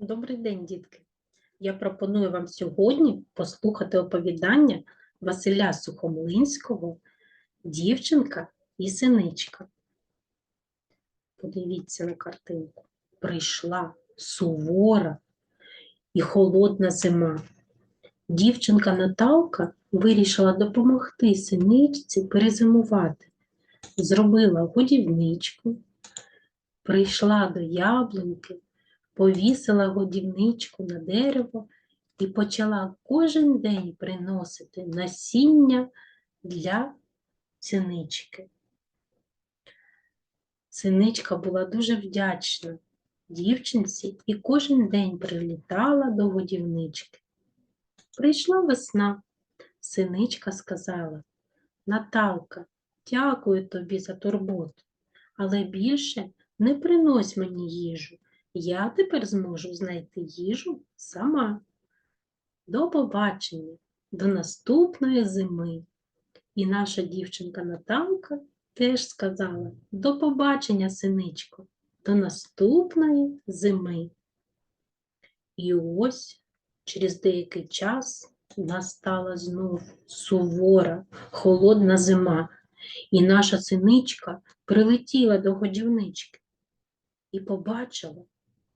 Добрий день, дітки. Я пропоную вам сьогодні послухати оповідання Василя Сухомлинського Дівчинка і синичка. Подивіться на картинку. Прийшла сувора і холодна зима. Дівчинка Наталка вирішила допомогти синичці перезимувати. Зробила годівничку, прийшла до яблуньки, повісила годівничку на дерево і почала кожен день приносити насіння для синички. Синичка була дуже вдячна дівчинці і кожен день прилітала до годівнички. Прийшла весна. Синичка сказала: Наталка, дякую тобі за турботу, але більше не принось мені їжу. Я тепер зможу знайти їжу сама. До побачення, до наступної зими. І наша дівчинка Наталка теж сказала: До побачення, синичко, до наступної зими. І ось через деякий час настала знов сувора, холодна зима, і наша синичка прилетіла до годівнички і побачила,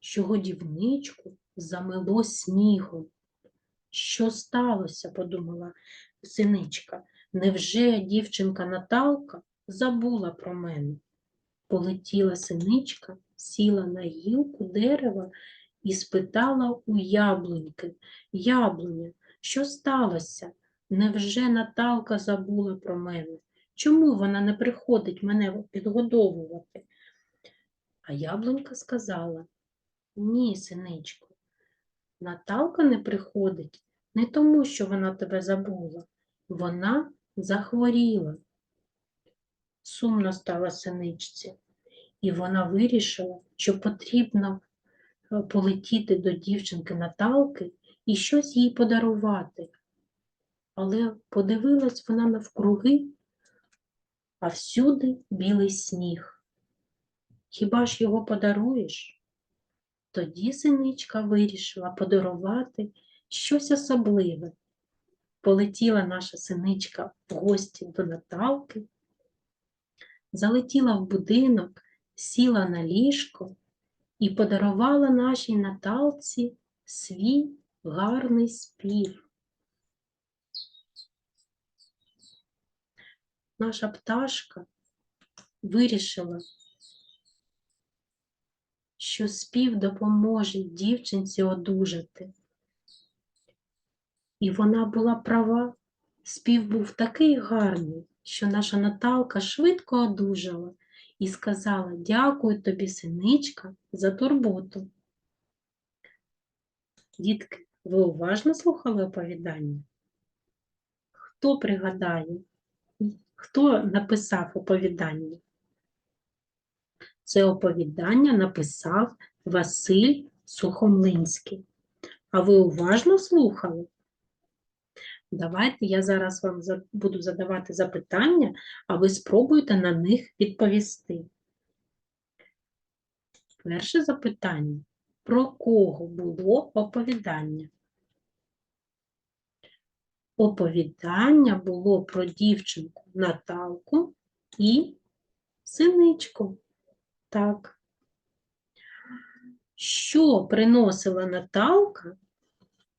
що годівничку замело снігом. Що сталося, подумала синичка. Невже дівчинка Наталка забула про мене? Полетіла синичка, сіла на гілку дерева і спитала у яблуньки, яблуня, що сталося? Невже Наталка забула про мене? Чому вона не приходить мене підгодовувати? А яблунька сказала, ні, синичко, Наталка не приходить не тому, що вона тебе забула, вона захворіла. Сумно стала синичці, і вона вирішила, що потрібно е, полетіти до дівчинки Наталки і щось їй подарувати. Але подивилась вона навкруги, а всюди білий сніг. Хіба ж його подаруєш? Тоді синичка вирішила подарувати щось особливе. Полетіла наша синичка в гості до Наталки, залетіла в будинок, сіла на ліжко і подарувала нашій Наталці свій гарний спів. Наша пташка вирішила що спів допоможе дівчинці одужати. І вона була права, спів був такий гарний, що наша Наталка швидко одужала і сказала Дякую тобі, синичка, за турботу. Дітки, ви уважно слухали оповідання? Хто пригадає, хто написав оповідання? Це оповідання написав Василь Сухомлинський. А ви уважно слухали? Давайте я зараз вам буду задавати запитання, а ви спробуйте на них відповісти. Перше запитання. Про кого було оповідання? Оповідання було про дівчинку Наталку і синичку. Так. Що приносила Наталка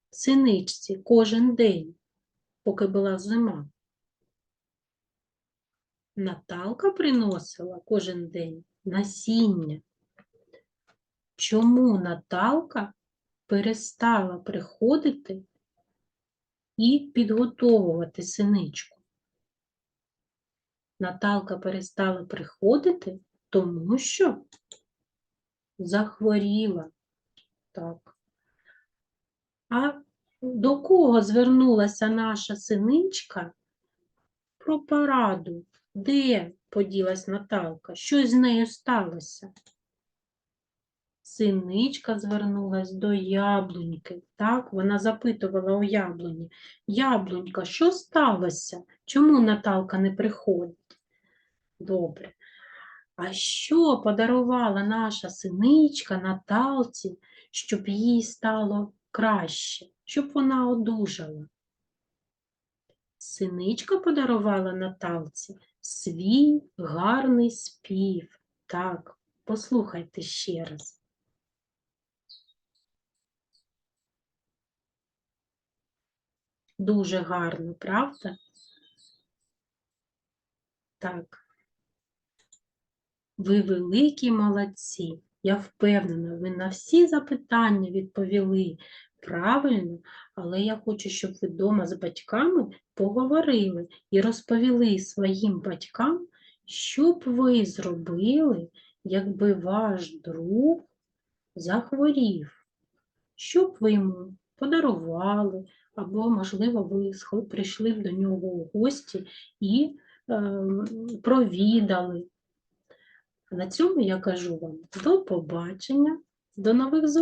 синичці кожен день, поки була зима? Наталка приносила кожен день насіння. Чому Наталка перестала приходити і підготовувати синичку? Наталка перестала приходити, тому що захворіла. Так. А до кого звернулася наша синичка про пораду? Де поділась Наталка? Що з нею сталося? Синичка звернулась до яблуньки. Так, вона запитувала у яблуні. Яблунька, що сталося? Чому Наталка не приходить? Добре. А що подарувала наша синичка Наталці, щоб їй стало краще, щоб вона одужала? Синичка подарувала Наталці свій гарний спів. Так, послухайте ще раз. Дуже гарно, правда? Так. Ви великі молодці. Я впевнена, ви на всі запитання відповіли правильно, але я хочу, щоб ви вдома з батьками поговорили і розповіли своїм батькам, що б ви зробили, якби ваш друг захворів. Що б ви йому подарували, або, можливо, ви прийшли б до нього у гості і ем, провідали. На цьому я кажу вам до побачення, до нових зустрічей.